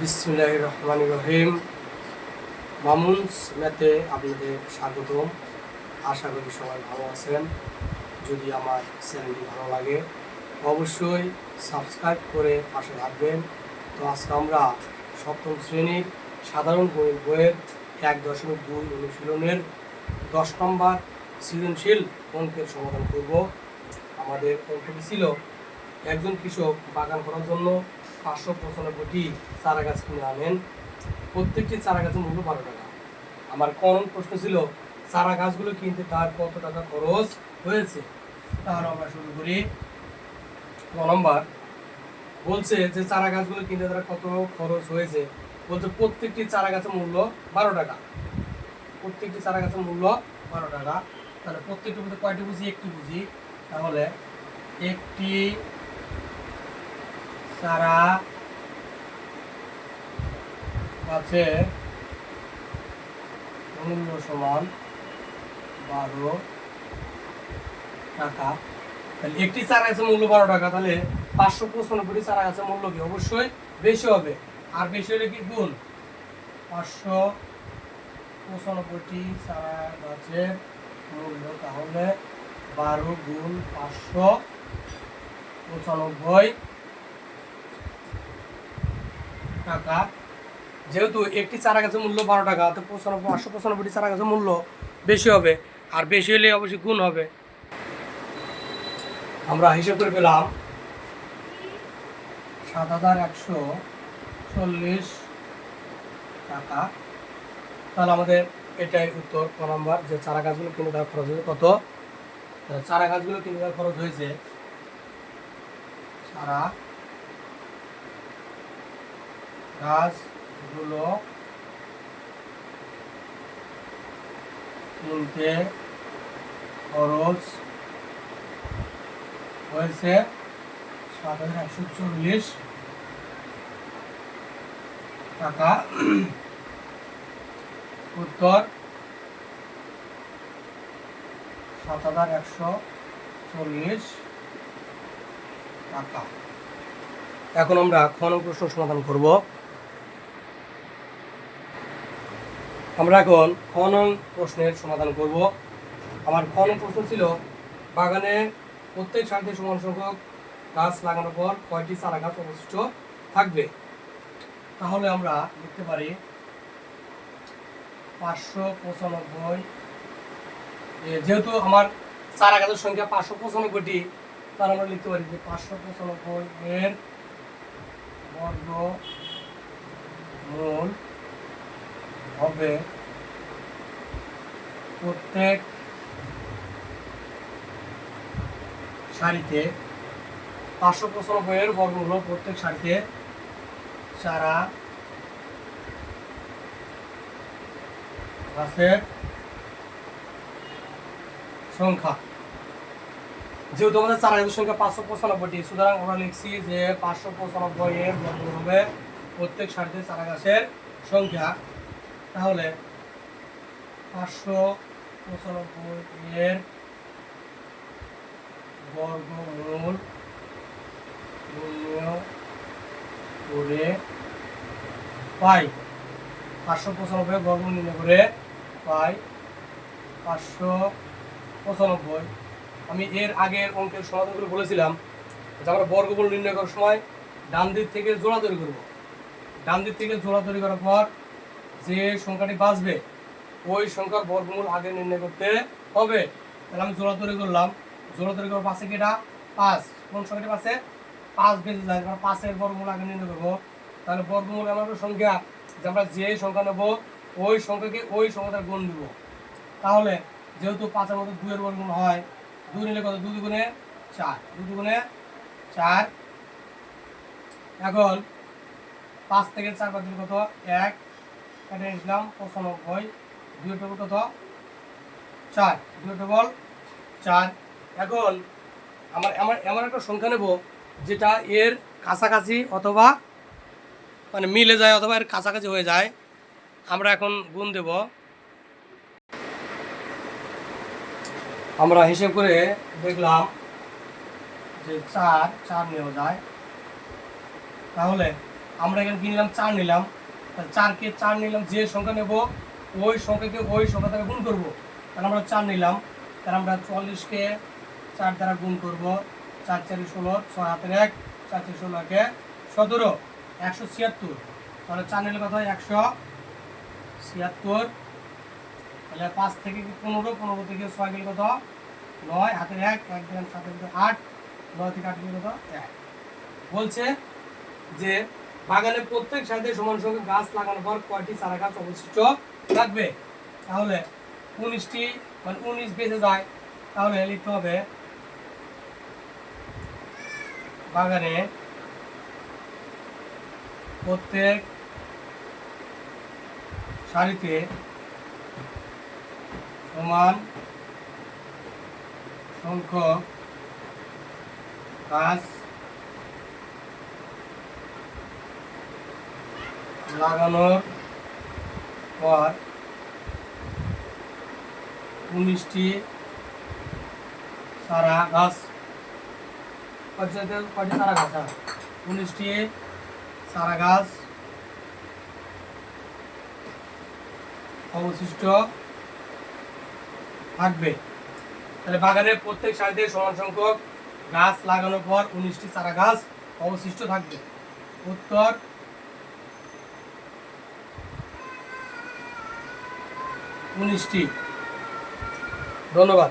বিসমুল্লাহ রহমান রহিম মামুনস ম্যাথে আপনাদের স্বাগতম। আশা করি সবাই ভালো আছেন। যদি আমার চ্যানেলটি ভালো লাগে, অবশ্যই সাবস্ক্রাইব করে পাশে থাকবেন। তো আজকে আমরা সপ্তম শ্রেণির সাধারণ গণিত বইয়ের এক দশমিক দুই অনুশীলনের দশ নম্বর সৃজনশীল অঙ্কের সমাধান করব। আমাদের অঙ্কটি ছিল একজন কৃষক বাগান করার জন্য পাঁচশো পঁচানব্বইটি চারা গাছ কিনে আনেন। প্রত্যেকটি চারা গাছের মূল্য বারো টাকা। আমার কমন প্রশ্ন ছিল চারা গাছগুলো কিনতে তার কত টাকা খরচ হয়েছে? তাহলে আমরা শুরু করি। ক নম্বর, বলছে যে চারা গাছগুলো কিনতে তার কত খরচ হয়েছে? বলছে প্রত্যেকটি চারা গাছের মূল্য বারো টাকা। প্রত্যেকটি চারা গাছের মূল্য বারো টাকা। তাহলে প্রত্যেকটি মধ্যে কয়টি বুঝি? একটি বুঝি। তাহলে একটি চারা আছে মূল্য সমান বারো টাকা। তাহলে একটি চারা গাছের মূল্য বারো টাকা, তাহলে পাঁচশো পঁচানব্বইটি চারা গাছের মূল্য কি? অবশ্যই বেশি হবে। আর বেশি হলে কি গুণ? পাঁচশো পঁচানব্বইটি চারা গাছের মূল্য, তাহলে বারো গুণ পাঁচশো পঁচানব্বই টাকা। যেহেতু একটি চারা গাছের মূল্য বারো টাকা, তো পঁচানব্বই, পাঁচশো পঁচানব্বইটি চারা গাছের মূল্য বেশি হবে। আর বেশি হলে অবশ্যই গুণ হবে। আমরা হিসাব করে পেলাম সাত হাজার একশো চল্লিশ টাকা। তাহলে আমাদের এটাই উত্তর ক নাম্বার, যে চারা গাছগুলো কিনে দেওয়ার খরচ হয়েছে কত? চারা গাছগুলো কিনে দেওয়ার খরচ হয়েছে চারা গাছগুলো কিনতে খরচ হয়েছে সাত হাজার একশো চল্লিশ টাকা। উত্তর সাত হাজার একশো চল্লিশ টাকা। এখন আমরা খন প্রশ্ন সমাধান করব। আমরা এখন খন প্রশ্নের সমাধান করব। আমার খন প্রশ্ন ছিল, বাগানে প্রত্যেক সারিতে সমান সংখ্যক গাছ লাগানোর পর কয়টি চারা গাছ অবশিষ্ট থাকবে? তাহলে আমরা লিখতে পারি পাঁচশো পঁচানব্বই। যেহেতু আমার চারা গাছের সংখ্যা পাঁচশো পঁচানব্বইটি, তাহলে আমরা লিখতে পারি যে পাঁচশো পঁচানব্বই এর বর্গ মূল হবে। প্রত্যেক সারিতে পাঁচশো পঁচানব্বই এর বর্গমূল হলো প্রত্যেক সারিতে চারা গাছের সংখ্যা। যেহেতু আমাদের চারা গাছের সংখ্যা পাঁচশো পঁচানব্বইটি, সুতরাং আমরা লিখছি যে পাঁচশো পঁচানব্বই এর বর্গমূল হবে প্রত্যেক সারিতে চারা গাছের সংখ্যা। তাহলে পাঁচশো পঁচানব্বই এর বর্গমূল নির্ণয় করে পাই। পাঁচশো পঁচানব্বই বর্গমূল নির্ণয় করে পাই। পাঁচশো পঁচানব্বই। আমি এর আগের অঙ্কের সমাধানগুলো বলেছিলাম, যে আমরা বর্গমূল নির্ণয় করার সময় ডান দিক থেকে জোড়া তৈরি করব। ডান দিক থেকে জোড়া তৈরি করার পর যে সংখ্যাটি বাঁচবে, ওই সংখ্যার বর্গমূল আগে নির্ণয় করতে হবে। তাহলে আমি জোড়া তৈরি করলাম। জোড়া তৈরি করার পাশে কেটা পাঁচ। কোন সংখ্যাটি পাশে? পাঁচ বেঁচে যায় কারণ পাঁচের বর্গমূল আগে নির্ণয় করব। তাহলে বর্গমূল এমন একটা সংখ্যা যে আমরা যে সংখ্যা নেব, ওই সংখ্যাকে ওই সংখ্যাটা গুণ দিব। তাহলে যেহেতু পাঁচের মধ্যে দুইয়ের বর্গমূল হয়, দুই নিলে কত? দুই দুগুণে চার। দুই দুগুণে চার। এখন পাঁচ থেকে চার বাদ কত? এক। কেটে নিয়েছিলাম পঁচানব্বই দুই টেবল কত? চার। দুই টেবল চার। এখন আমার আমার, এমন একটা সংখ্যা নেব যেটা এর কাছাকাছি অথবা মানে মিলে যায় অথবা এর কাছাকাছি হয়ে যায়। আমরা এখন গুণ দেব। আমরা হিসেব করে দেখলাম যে চার চার নেওয়া যায়। তাহলে আমরা এখানে কি নিলাম? চার নিলাম। চারকে চার নিলাম, যে সংখ্যা নেব, ওই সংখ্যাকে ওই সংখ্যা দ্বারা গুণ করব। তাহলে আমরা চার নিলাম। তাহলে আমরা চল্লিশকে চার দ্বারা গুণ করব। চার চারি ষোলো, ছয় হাতের এক, চার চারি ষোলো একে সতেরো, একশো ছিয়াত্তর। তাহলে চার নিলে কথা একশো ছিয়াত্তর। তাহলে পাঁচ থেকে পনেরো? পনেরো থেকে ছয় গেলে কত? নয়, হাতের এক এক দিলাম সাতের আট, নয় থেকে আট গেলে কত? এক। বলছে যে বাগানে প্রত্যেক সাথে সমান সংখ্যক গাছ লাগানোর পর কয়টি চারা গাছ অবশিষ্ট থাকবে? তাহলে উনিশটি মানে উনিশ বেঁচে যায়, তাহলে লিখতে হবে বাগানে প্রত্যেক সারিতে সমান সংখ্যক গাছ লাগানোর পর উনিশটি সারা কয়টি কয়টি সারা হ্যাঁ উনিশটি সারা গাছ অবশিষ্ট থাকবে। তাহলে বাগানের প্রত্যেক সারিতে সমান সংখ্যক গাছ লাগানোর পর উনিশটি চারা গাছ অবশিষ্ট থাকবে। উত্তর উনিশটি। ধন্যবাদ।